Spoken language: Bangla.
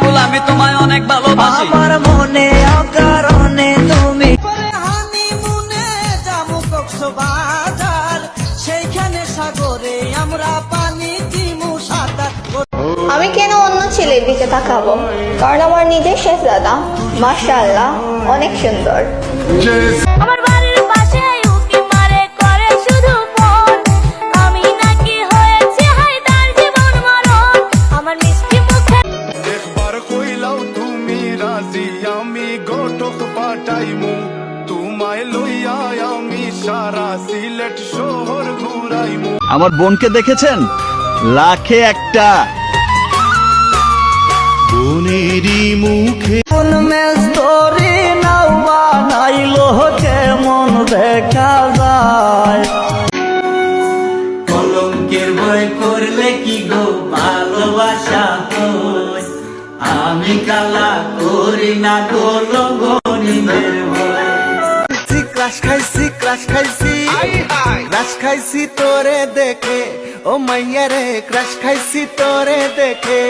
ফুল আমি তোমায় অনেক ভালোবাসি। আমার মনে অকারণে তুমি হানিমুনে যাব কক্সবাজার। সেইখানে সাগরে আমরা পানি দিমু সাঁতার। আমি কেন অন্য ছেলের দিকে তাকাবো? কারণ আমার নিজের শেষদাদা মাশাআল্লাহ অনেক সুন্দর। আমার গোটক পাঠাইমু। তোমায় লইয়া আমি সারা সিলেট শহর ঘুরাইমু। আমার বোনকে দেখেছেন? লাখে একটা। বোনেরই মুখে কোন মেজ ধরে নাও বানাইলো কেমন দেখা যায়। কলঙ্কের ভয় করলে কি গো? ভালোবাসা হয় আমি কালা করি না গো ক্রাশ খাইছি ক্রাশ খাইছি। ক্রাশ খাইছি তোরে দেখে। ও মাইয়া রে ক্রাশ খাইছি তোরে দেখে।